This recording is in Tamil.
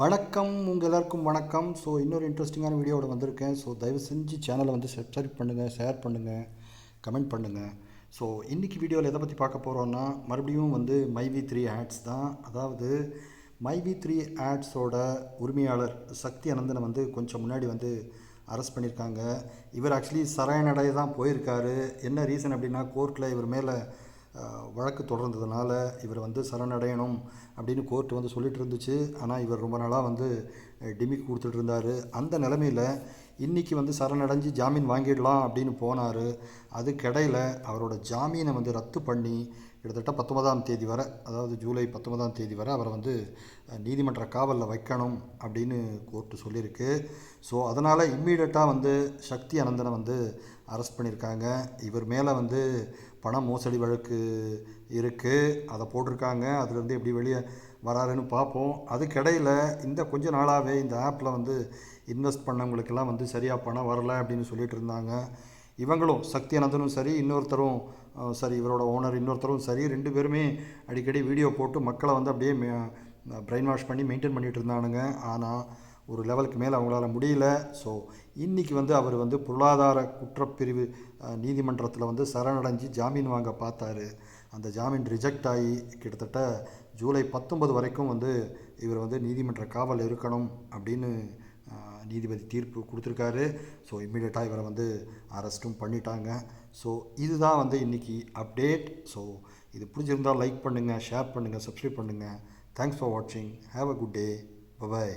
வணக்கம். உங்கள் எல்லாருக்கும் வணக்கம். ஸோ இன்னொரு இன்ட்ரெஸ்டிங்கான வீடியோவோட வந்திருக்கேன். ஸோ தயவு செஞ்சு சேனலை வந்து சப்ஸ்கிரைப் பண்ணுங்கள் ஷேர் பண்ணுங்கள் கமெண்ட் பண்ணுங்கள் ஸோ இன்றைக்கி வீடியோவில் எதை பற்றி பார்க்க போகிறோன்னா மறுபடியும் வந்து மைவி த்ரீ ஆட்ஸ் தான். அதாவது மைவி த்ரீ ஆட்ஸோட உரிமையாளர் சக்தி அனந்தனை வந்து கொஞ்சம் முன்னாடி வந்து அரெஸ்ட் பண்ணியிருக்காங்க. இவர் ஆக்சுவலி சரணடைய தான் போயிருக்காரு. என்ன ரீசன் அப்படின்னா கோர்ட்டில் இவர் மேலே வழக்கு தொடர்ந்ததுனால இவர் வந்து சரணடையணும் அப்படின்னு கோர்ட் வந்து சொல்லிட்டு இருந்துச்சு. ஆனால் இவர் ரொம்ப நாளாக வந்து டிமிக் கொடுத்துட்டு இருந்தார். அந்த நிலமையில் இன்றைக்கி வந்து சரணடைஞ்சு ஜாமீன் வாங்கிடலாம் அப்படின்னு போனார். அதுக்கிடையில் அவரோட ஜாமீனை வந்து ரத்து பண்ணி கிட்டத்தட்ட பத்தொன்பதாம் தேதி வரை அதாவது ஜூலை பத்தொன்பதாம் தேதி வரை அவரை வந்து நீதிமன்ற காவலில் வைக்கணும் அப்படின்னு கோர்ட்டு சொல்லியிருக்கு. ஸோ அதனால் இம்மீடியட்டாக வந்து சக்தி அனந்தனை வந்து அரெஸ்ட் பண்ணியிருக்காங்க. இவர் மேலே வந்து பண மோசடி வழக்கு இருக்குது அதை போட்டிருக்காங்க. அதுலேருந்து எப்படி வெளியே வராருன்னு பார்ப்போம். அதுக்கிடையில் இந்த கொஞ்ச நாளாகவே இந்த ஆப்பில் வந்து இன்வெஸ்ட் பண்ணவங்களுக்கெல்லாம் வந்து சரியாக பணம் வரலை அப்படின்னு சொல்லிட்டு இருந்தாங்க. இவங்களும் சக்தி அனந்தனும் சரி இன்னொருத்தரும் சரி இவரோட ஓனர் இன்னொருத்தரும் சரி ரெண்டு பேருமே அடிக்கடி வீடியோ போட்டு மக்களை வந்து அப்படியே பிரெயின் வாஷ் பண்ணி மெயின்டைன் பண்ணிகிட்டு இருந்தானுங்க. ஆனால் ஒரு லெவலுக்கு மேலே அவங்களால முடியல. ஸோ இன்றைக்கி வந்து அவர் வந்து பொருளாதார குற்றப்பிரிவு நீதிமன்றத்தில் வந்து சரணடைஞ்சு ஜாமீன் வாங்க பார்த்தாரு. அந்த ஜாமீன் ரிஜெக்ட் ஆகி கிட்டத்தட்ட ஜூலை பத்தொன்பது வரைக்கும் வந்து இவர் வந்து நீதிமன்ற காவல் இருக்கணும் அப்படின்னு நீதிபதி தீர்ப்பு கொடுத்துருக்காரு. ஸோ இம்மிடியட்டாக இவரை வந்து அரெஸ்ட்டும் பண்ணிட்டாங்க. ஸோ இதுதான் வந்து இன்றைக்கி அப்டேட் ஸோ இது பிடிச்சிருந்தால் லைக் பண்ணுங்கள் ஷேர் பண்ணுங்கள் சப்ஸ்கிரைப் பண்ணுங்கள் தேங்க்ஸ் ஃபார் வாட்சிங் have a good day bye bye